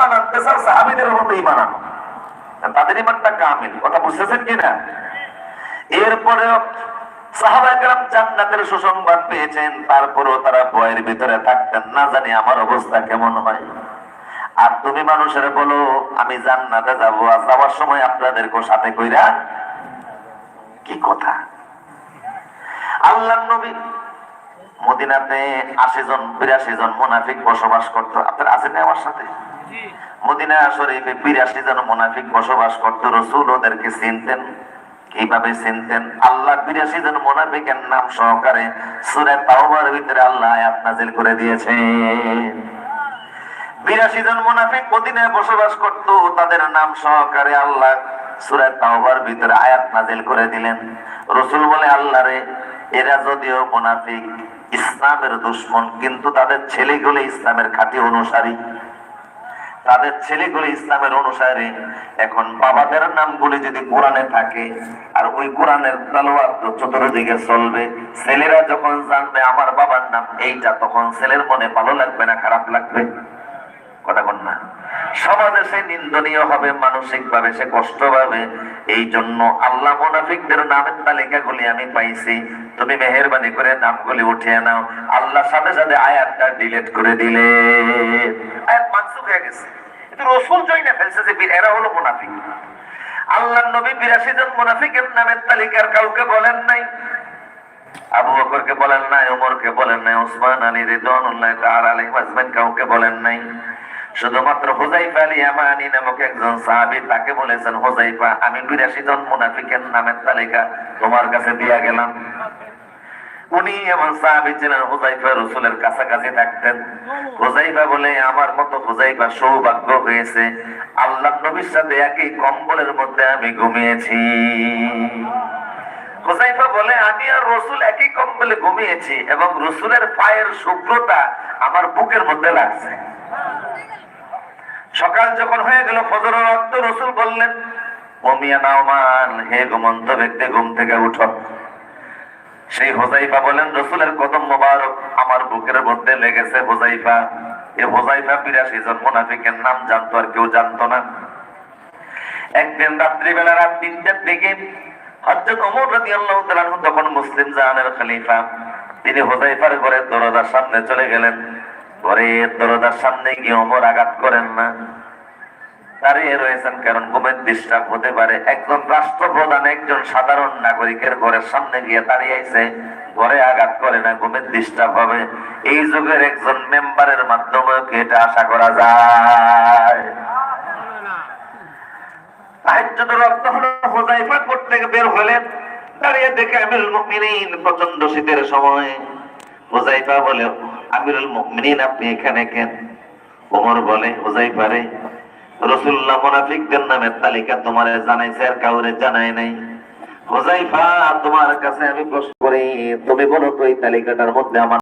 ইমান সাহাবিদের তাদের ইমানটা কামিল, কথা বুঝতেছেন কিনা? এরপরে সাহাবাহাম জান্নাতের সুসংবাদ পেয়েছেন, তারপরেও তারা বয়ের ভিতরে থাকতেন, না জানি আমার অবস্থা কেমন হয়। আর তুমি মানুষের বলো, আমি জান্নাতে যাব আর যাওয়ার সময় আপনাদেরকে সাথে কইরা কি কথা? আল্লাহ নবী মদিনাতে আশি জন, বিরাশি জন মোনাফিক বসবাস করতো। আপনার আছেন আমার সাথে? মদিনা শরীফে বিরাশি মোনাফিক বসবাস রসুল ওদেরকে চিনতেন। চিনতেন? আল্লাহ বিরাশি মোনাফিকের নাম সহকারে সুরে তাওবার ভিতরে আল্লাহ আয়াত নাজিল করে দিয়েছে। বিরাশি জন মোনাফিক মদিনায় বসবাস করত, তাদের নাম সহকারে আল্লাহ সুরে তাওবার ভিতরে আয়াত নাজিল করে দিলেন। রসুল বলে, আল্লাহ রে, এরা যদিও মোনাফিক, ইসলামের দুশ্মন, কিন্তু তাদের ছেলেগুলো ইসলামের খাঁটি অনুসারী। তাদের ছেলেগুলি ইসলামের অনুসারে। এখন বাবাদের নামগুলি যদি কোরআনে থাকে, আর ওই কোরআনের তালোয়ার তো চতুর্দিকে চলবে। ছেলেরা যখন জানবে আমার বাবার নাম এইটা, তখন ছেলের মনে ভালো লাগবে না, খারাপ লাগবে? কথা না। সমাজে সে নিন্দনীয় হবে মানসিক ভাবে সে কষ্ট পাবে। এই জন্য আল্লাহ মোনাফিকদের নামের তালিকাগুলি আমি পাইছি। তুমি মেহরবানি করে নামগুলি উঠিয়ে নাও। আল্লাহ সাথে সাথে আয়াতটা ডিলিট করে দিলে। আয়াত হয়ে গেছে। রসুল জয় না ফেলছে যে এরা হলো মোনাফিক। আল্লাহ নবী বিরাশি জন মোনাফিকের নামের তালিকার কাউকে বলেন নাই। আবু বকরকে বলেন নাই ওমরকে বলেন নাই ওসমান আলী রিদওয়ানুল্লাহ কাউকে বলেন নাই। শুধুমাত্র হুজাইফা আলী ইয়ামানি নামক একজন সাহাবী তাকে বলেছেন হুজাইফা আমি 82 জন মুনাফিকের নামের তালিকা তোমার কাছে দিয়া গেলাম। উনি এমন সাহাবী ছিলেন হুজাইফা রাসূলের কাছাকাছি থাকতেন। হুজাইফা বলে, আমার মতো হুজাইফা সৌভাগ্য হয়েছে। আল্লাহ নবীর সাথে একই কম্বলের মধ্যে আমি ঘুমিয়েছি। হুজাইফা বলে, আমি আর রসুল একই কম্বলে ঘুমিয়েছি এবং রসুলের পায়ের শুভ্রতা আমার বুকের মধ্যে লাগছে। সকাল যখন হয়ে গেল ফজর রক্ত রসুল বললেন অমিয়া নাওমান হে ঘুমন্ত ব্যক্তি, ঘুম থেকে সেই হোজাইফা বলেন রসুলের কদম মোবারক আমার বুকের মধ্যে লেগেছে হোজাইফা এ হোজাইফা বিরাশি নাম জানতো আর কেউ জানতো না। একদিন রাত্রিবেলা রাত দিকে হযরত ওমর তখন মুসলিম জাহানের খলিফা, তিনি হোজাইফার ঘরে দরজার সামনে চলে গেলেন। ঘরের দরজার সামনে গিয়ে ওমর আঘাত করেন না। দাঁড়িয়ে রয়েছেন কারণ ঘুমের ডিস্টার্ব হতে পারে। একজন রাষ্ট্রপ্রধান, একজন সাধারণ নাগরিকের ঘরের সামনে গিয়ে দাঁড়িয়ে আছে ঘরে আঘাত করে না, ঘুমের ডিস্টার্ব হবে। এই যুগের একজন মেম্বারের মাধ্যমে কি এটা আশা করা যায়? দাঁড়িয়ে দেখে মুমিনিন প্রচণ্ড শীতের সময়। হুযায়ফা বলে আমিরুল মুমিনিন আপনি এখানে কেন? ওমর বলে হুযায়ফা পারে রাসূলুল্লাহ মুনাফিকদের নামের তালিকা তোমার জানাইছে আর কাউরে জানায় নাই। হোজাইফা তোমার কাছে আমি প্রশ্ন করি, তুমি বলো তো এই তালিকাটার মধ্যে আমার